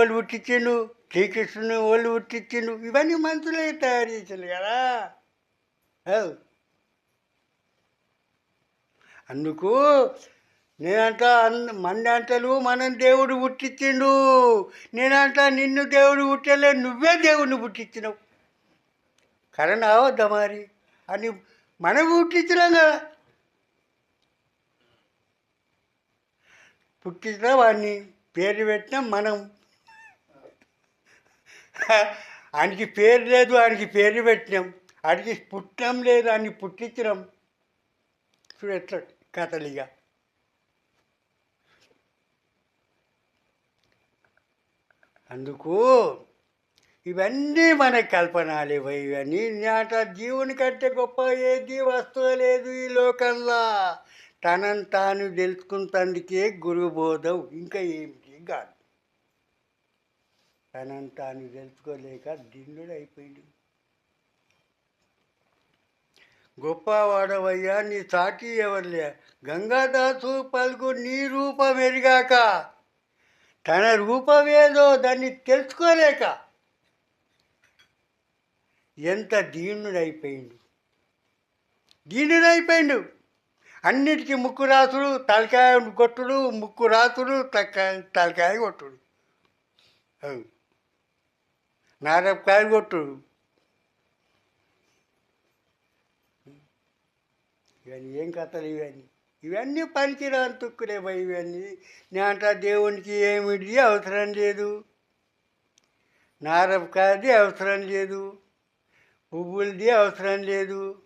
వాళ్ళు పుట్టించిండు శ్రీకృష్ణుని వాళ్ళు పుట్టించిండు ఇవన్నీ మనుషులే తయారు చేసిండు కదా. అందుకు నేనంట అన్- మనం దేవుడు పుట్టించిండు నేనంట నిన్ను దేవుడు పుట్టలే నువ్వే దేవుడిని పుట్టించినావు కరణ అవద్దా మరి? అని మనం పుట్టించినాం కదా. పుట్టించిన వాడిని పేరు పెట్టినాం మనం. ఆయనకి పేరు లేదు ఆయనకి పేరు పెట్టినాం. ఆయనకి పుట్టడం లేదు ఆయన్ని పుట్టించినాం చూడు ఎట్లా కథలిగా. అందుకు ఇవన్నీ మన కల్పనాలు ఇవన్నీ నాట జీవుని కంటే గొప్ప ఏది వస్తువు లేదు ఈ లోకంలో. తనను తాను తెలుసుకుంటందుకే గురుబోధం ఇంకా ఏమిటి? కాదు తనను తాను తెలుసుకోలేక దిండుడైపోయింది గొప్పవాడవయ్యా నీ సాటి ఎవరులే? గంగాదాసు పలుకు నీ రూపం ఎరిగాక తన రూపమేదో దాన్ని తెలుసుకోలేక ఎంత దీనుడైపోయిండు. దీనుడైపోయిండు. అన్నిటికీ ముక్కు రాసుడు తలకాయ కొట్టుడు ముక్కు రాసుడు తలకాయ తలకాయ కొట్టుడు అవు. నారపకాయ కొట్టుడు ఇవన్నీ ఏం కథలు ఇవన్నీ? ఇవన్నీ పనికిరాని తుక్కులే పోయి ఇవన్నీ. నేనంట దేవునికి ఏమిటి అవసరం లేదు. నారపకాయది అవసరం లేదు. పువ్వులది అవసరం లేదు.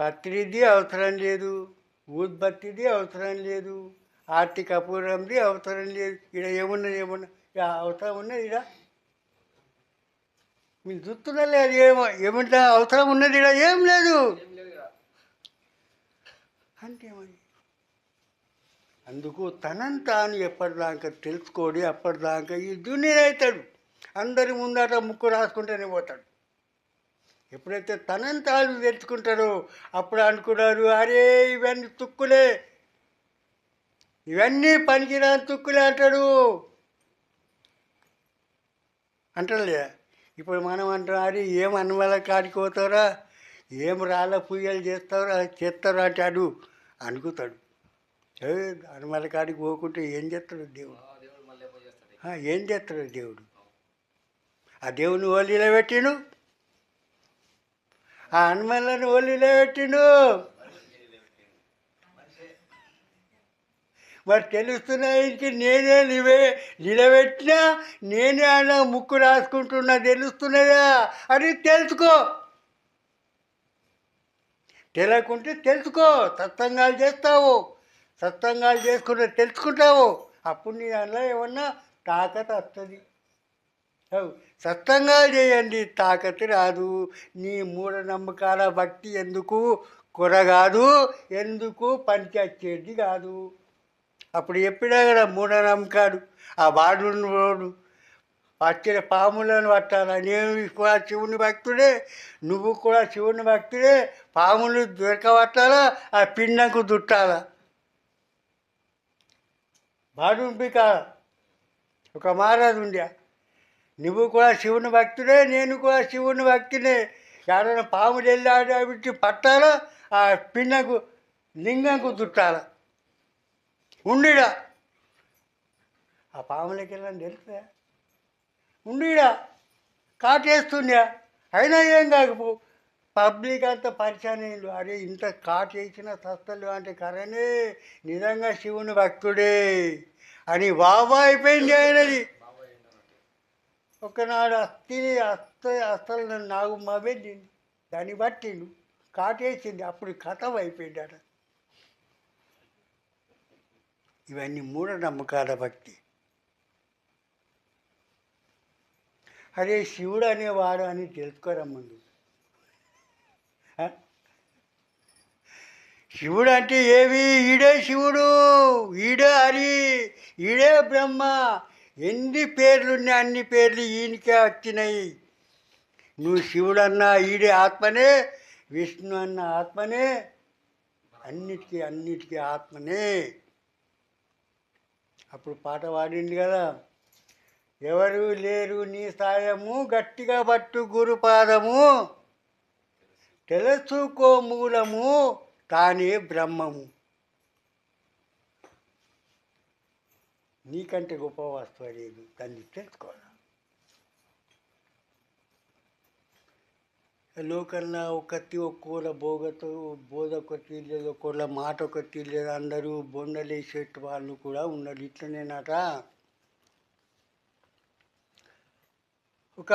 పత్రిది అవసరం లేదు. ఉత్పత్తిది అవసరం లేదు. ఆర్తి కపూరంది అవసరం లేదు. ఇక్కడ ఏమున్నది ఏమున్నా అవసరం ఉన్నది ఇక్కడ మీరు చూస్తున్నా లేదు ఏమో ఏమంటే అవసరం ఉన్నది ఏం లేదు. అంటే మరి అందుకు తనని తాను ఎప్పటిదాకా తెలుసుకోడి అప్పటిదాకా ఈ దునియా అవుతాడు. అందరి ముందట ముక్కు రాసుకుంటూనే పోతాడు. ఎప్పుడైతే తనని తాను తెలుసుకుంటాడో అప్పుడు అనుకున్నారు అరే ఇవన్నీ తుక్కులే. ఇవన్నీ పనికిరాని తుక్కులే అంటాడు. అంటలే ఇప్పుడు మనం అంటాం అరే ఏం అన్నవాళ్ళ కాడికి పోతారా? ఏం రాళ్ళ పూజలు చేస్తారా? చేస్తారా? అంటాడు. అనుకుతాడు. హనుమాల కాడికి పోకుంటే ఏం చేస్తాడు దేవుడు? ఏం చేస్తాడు దేవుడు? ఆ దేవుని ఓలీలో పెట్టిండు. ఆ హనుమాన్లను ఓలీలో పెట్టిండు. మరి తెలుస్తున్నాయి నేనే నివే నిలబెట్టినా నేనే అలా ముక్కు రాసుకుంటున్నా. తెలుస్తున్నాయా అని తెలుసుకో. తెలియకుంటే తెలుసుకో. సత్సంగాలు చేస్తావు. సత్సంగాలు చేసుకుంటే తెలుసుకుంటావు. అప్పుడు నీ దానిలో ఏమన్నా తాకత వస్తుంది సత్సంగాలు చేయండి. తాకతి రాదు. నీ మూఢనమ్మకాల బట్టి ఎందుకు? కొరగాదు. ఎందుకు? పనికొచ్చేది కాదు. అప్పుడు చెప్పినా కదా మూఢనమ్మకాలు ఆ బాడుని రోడ్డు వచ్చిన పాములను పట్టాలా? నేను కూడా శివుని భక్తుడే. నువ్వు కూడా శివుని భక్తుడే. పాములు దొరకబట్టాలా? ఆ పిండంకు దుట్టాలా? బాడుంపిక ఒక మహారాజు ఉండే. నువ్వు కూడా శివుని భక్తుడే నేను కూడా శివుని భక్తుడే ఎవరైనా పాములు వెళ్ళి పట్టాలా? ఆ పిండంకు లింగంకు దుట్టాలా? ఉండిడా? ఆ పాములకి వెళ్ళని తెలుసా ఉండిడా? కాటేస్తుండే అయినా ఏం కాకపో? పబ్లిక్ అంతా పరిచయం అరే ఇంత కాటు వేసిన సస్తలు అంటే కరణే నిజంగా శివుని భక్తుడే అని వాబా అయిపోయింది ఆయనది. ఒకనాడు అస్తి అస్త నన్ను నాగు మబెట్టింది దాన్ని బట్టిండు. కాటేసింది. అప్పుడు కథం అయిపోయిందట. ఇవన్నీ మూఢనమ్మకాల భక్తి. అరే శివుడు అనేవాడు అని తెలుసుకోరా ముందు? శివుడు అంటే ఏవి ఈడే శివుడు ఈడే హరి ఈడే బ్రహ్మ. ఎన్ని పేర్లున్నాయి అన్ని పేర్లు ఈయనకే వచ్చినాయి. నువ్వు శివుడు అన్నా ఈడే ఆత్మనే విష్ణు అన్న ఆత్మనే అన్నిటికీ అన్నిటికీ ఆత్మనే. అప్పుడు పాట పాడింది కదా. ఎవరు లేరు నీ సాయము గట్టిగా పట్టు గురుపాదము తెలుసుకో మూలము తానే బ్రహ్మము. నీకంటే గొప్ప వస్తువు లేదు దాన్ని తెలుసుకోవాలి? లోకన్నా ఒకటి ఒక్కోల బోగతో బోధ ఒక తీర్లేదు ఒక్కోళ్ళ మాట ఒకటి తీర్లేదు అందరూ బొండలేసేట వాళ్ళు కూడా ఉన్నారు. ఇట్లనేనట. ఒక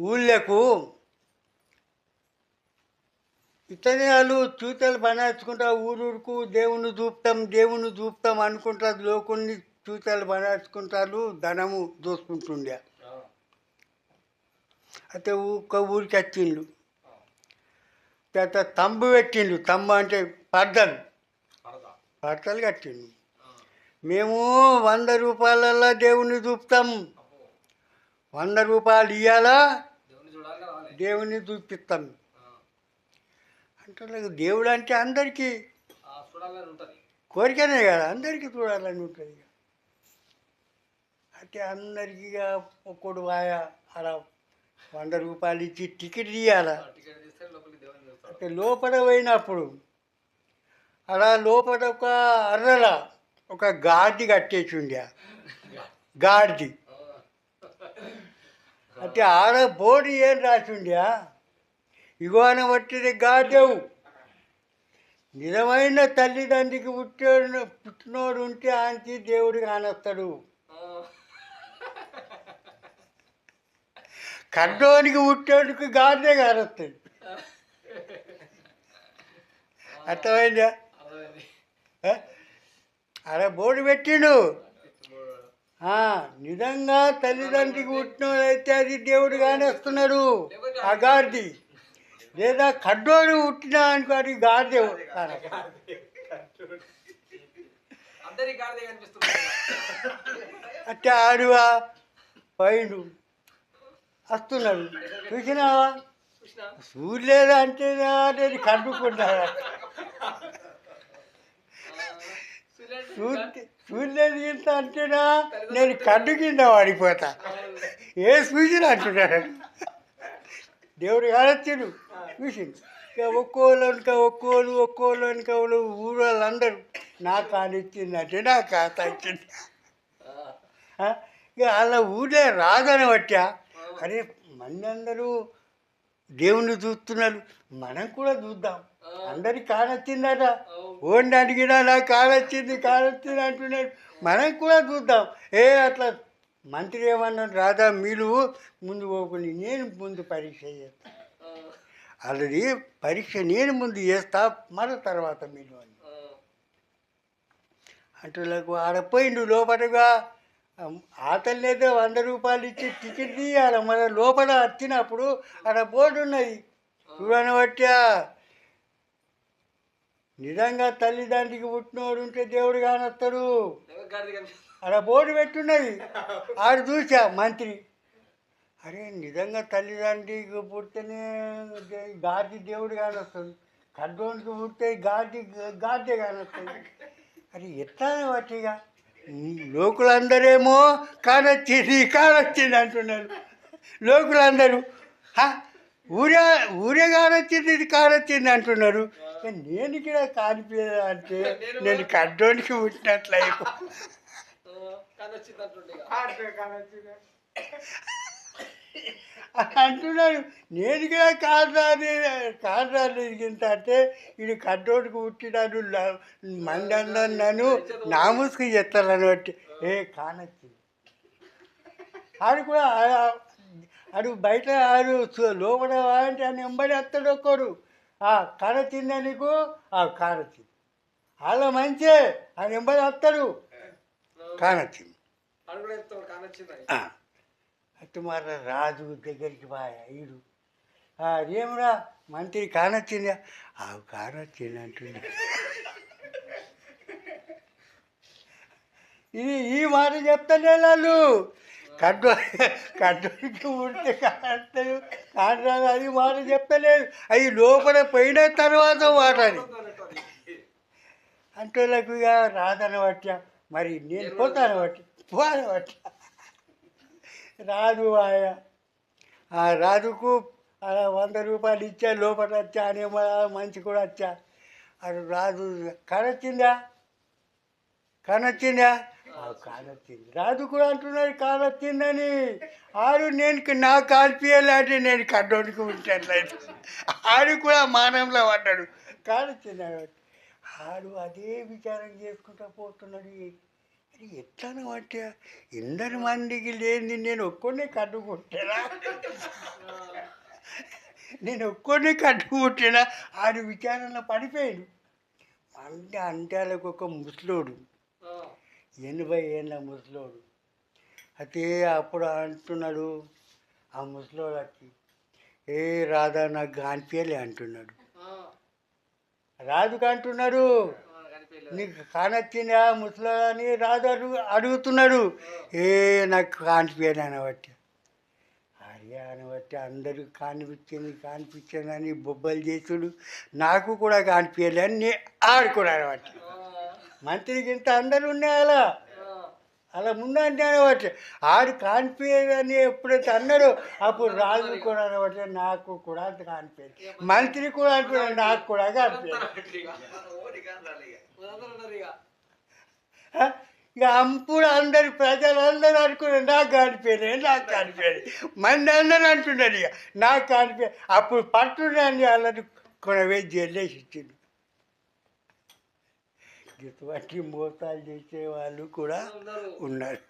ఊళ్ళకు ఇతనే వాళ్ళు చూతలు బనార్చుకుంటా ఊరూరుకు దేవుని చూపుతాం దేవుని చూపుతాం అనుకుంటారు లోకుల్ని చూతలు బనార్చుకుంటారు ధనము దోసుకుంటుండే. అయితే ఒక్క ఊరికి వచ్చిండు తర్వాత తంబు పెట్టిండు తంబు అంటే పడ్డలు పడతలు కట్టిండు మేము వంద రూపాయలల్లో దేవుని చూపుతాం వంద రూపాయలు ఇవ్వాలా దేవుని చూపిస్తాం. అంటే దేవుడు అంటే అందరికీ కోరికనే కదా. అందరికీ చూడాలని ఉంటుంది. అయితే అందరికీ ఒక్కడు వాయ అలా వంద రూపాయలు ఇచ్చి టికెట్ తీయాలా? అంటే లోపల పోయినప్పుడు అలా లోపల ఒక అర్రల ఒక గాడి కట్టేసి ఉండే గాడిది. అంటే ఆడ బోర్డు ఏం రాసి ఉండే ఇగో అని పట్టిన గాడెవు నిజమైన తల్లిదండ్రికి పుట్టాడు పుట్టినోడు ఉంటే ఆయనకి దేవుడు కానొస్తాడు కడ్డోనికి పుట్టాడుకి గాడిదే కానొస్తాడు అర్థమైందా? ఆడ బోర్డు పెట్టిండు. ఆ, నిజంగా తల్లిదండ్రికి పుట్టినోడైతే అది దేవుడు కానేస్తున్నాడు ఆ గాడిది లేదా కడ్డోడు పుట్టినా అనుకో అది కనిపిస్తుంది అంటే ఆడువా పైడు వస్తున్నాడు. చూసినావా? చూసినా చూడలేదు అంటే నేను కట్టుకున్నాడు చూడలేదు ఇంత అంటేనా నేను కడ్డు కింద వాడిపోతా ఏ చూసిన అంటున్నాడు? దేవుడు కాడొచ్చాడు చూసిండు. ఇక ఒక్కోళ్ళు వెనుక ఒక్కోళ్ళు ఒక్కోళ్ళు వెనుక వాళ్ళు ఊరు వాళ్ళందరూ నా కానిచ్చింది అంటే నా ఖాతా ఇచ్చింది. ఇక వాళ్ళ ఊరే రాదని బట్టా అరే మంది అందరూ దేవుణ్ణి చూస్తున్నారు. మనం కూడా చూద్దాం. అందరికి కానొచ్చిందట. ఓండి అడిగినా నాకు కానొచ్చింది కానొచ్చింది అంటున్నాడు మనం కూడా చూద్దాం. ఏ అట్లా మంత్రి ఏమన్నాడు రాదా? మీరు ముందు పోకుండా నేను ముందు పరీక్ష చేస్తా. ఆల్రెడీ పరీక్ష నేను ముందు చేస్తా మళ్ళీ తర్వాత మీరు అని. అంటులకు ఆడపోయిండు లోపలగా ఆతలేదో వంద రూపాయలు ఇచ్చి టికెట్ తీయాలి. మన లోపల వచ్చినప్పుడు అక్కడ బోర్డు ఉన్నది చూడని బట్టా నిజంగా తల్లిదండ్రికి పుట్టినోడు ఉంటే దేవుడు కానొస్తాడు అక్కడ ఆడ బోర్డు పెట్టున్నది. ఆడు చూసా మంత్రి. అరే నిజంగా తల్లిదండ్రికి పుడితేనే గాడి దేవుడు కానొస్తుంది కడ్డోనికి పుడితే గాడి గాడే కానొస్తుంది అది ఎట్లా వాటిగా లోకులందరేమో కానొచ్చింది కానొచ్చింది అంటున్నారు. లోకులందరూ "హ, ఊరే ఊరే కానొచ్చింది ఇది కానొచ్చింది అంటున్నారు. "ఏ, నేను ఇక్కడ కానిపోయా అంటే నేను కడ్డోనికి పుట్టినట్లు అంటున్నాడు. నేను కూడా కాదాని కాదాని అంటే ఇది కడ్డోడికి పుట్టినాడు ల- మంది నన్ను నాముసుకు చెప్తారని బట్టి. ఏ కానొచ్చింది ఆడు కూడా ఆ- ఆడు బయట ఆడు లోపల అంటే అని ఎంబడి వస్తాడు ఒక్కడు. ఆ కానొచ్చిందా నీకు ఆ కానొచ్చింది వాళ్ళ మంచే ఆయన ఎంబడి వస్తాడు కానొచ్చింది. అడు రాజు దగ్గరికి బాయ ఈడు. "ఆ, మంత్రి కానొచ్చిందా? ఆ కానొచ్చింది అంటుంది ఇది ఈ మాట చెప్తానే వాళ్ళు కడ్డు కడ్డుకి ఉంటే కానొస్తాడు కానరాదు అది మాట చెప్తలేదు అవి లోపల పోయిన తర్వాత మాట అని అంటే ఇక రాదని మరి నేను పోతాను బట్టి పోనవట రాదు ఆయ ఆ రాజుకు అలా వంద రూపాయలు ఇచ్చా లోపల వచ్చా అనే మంచి కూడా వచ్చా. అది రాజు కానొచ్చిందా? కానొచ్చిందా? ఆ, కానొచ్చింది. రాజు కూడా అంటున్నాడు కానొచ్చిందని. ఆడు నేను నా కాల్పియాలంటే నేను కడ్డోనికి ఉంటట్లేదు. ఆడు కూడా మానంలో పడ్డాడు. కానొచ్చింది? ఆడు అదే విచారం చేసుకుంటా పోతున్నాడు ఎట్లానో అంటే ఇందరి మందికి లేని నేను ఒక్కనే కట్టుకుంటేనా నేను ఒక్కనే కట్టుకుంటేనా ఆడు విచారణలో పడిపోయాడు. అంటే అంటాలకు ఒక ముసలోడు. ఎనభై ఏళ్ళ ముసలోడు. అయితే అప్పుడు అంటున్నాడు ఆ ముసలోడకి ఏ రాధా నాకు కానిపించలే అంటున్నాడు. రాజుకు అంటున్నాడు. నీకు కానొచ్చిందా ముసలోడు అని రాజు అడుగు అడుగుతున్నాడు. ఏ నాకు కానిపోయాను అనబట్టి. అయ్యా అనబట్టి అందరూ కానిపించింది కానిపించింది అని బొబ్బలు చేసుడు. నాకు కూడా కానిపించలే అని నే ఆడుకున్నాను అనబట్టి. మంత్రికి ఇంత అందరు ఉన్నాయి అలా. అలా ముందు అంటే అనబట్టి. ఆడు కానిపించదని ఎప్పుడైతే అన్నాడో అప్పుడు రాజు కూడా అనబట్టి నాకు కూడా అంత కానిపించదు మంత్రి కూడా అనిపించాడు నాకు కూడా కానిపించదు ఇక. అప్పుడు అందరు ప్రజలందరూ అనుకున్నారు నాకు కానిపోయినాయి నాకు కానిపోయినాయి మంది అందరూ అంటున్నారు ఇక నాకు కనిపే అప్పుడు పట్టున్నాను వాళ్ళని కొనవే జల్లేసి ఇచ్చిండు. ఇటువంటి మోసాలు చేసే వాళ్ళు కూడా ఉన్నారు.